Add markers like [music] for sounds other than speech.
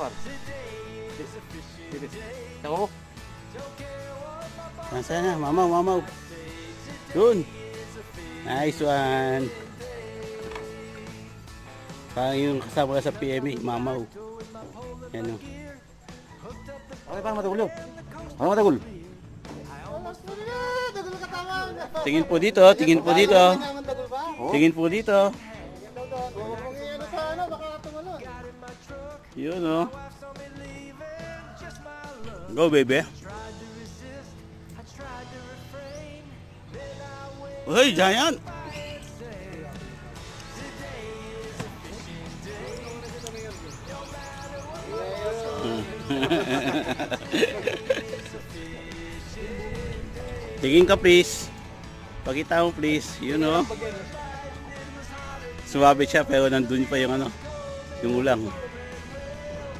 Par. Dito. Tama mo. Nasaan na? Mamaw, mamaw. Yun. Nice one. Parang yung kasama ka sa PME, mamaw. Yan o. Okay, parang matagul yun. Parang matagul. Tingin po dito, tingin po dito. Tingin po dito. Yun o. Go baby. Uy, giant! [laughs] Tingin ka please. Pakita mo please. Yun o. Suwabe siya pero nandun pa yung ano. Yung ulang.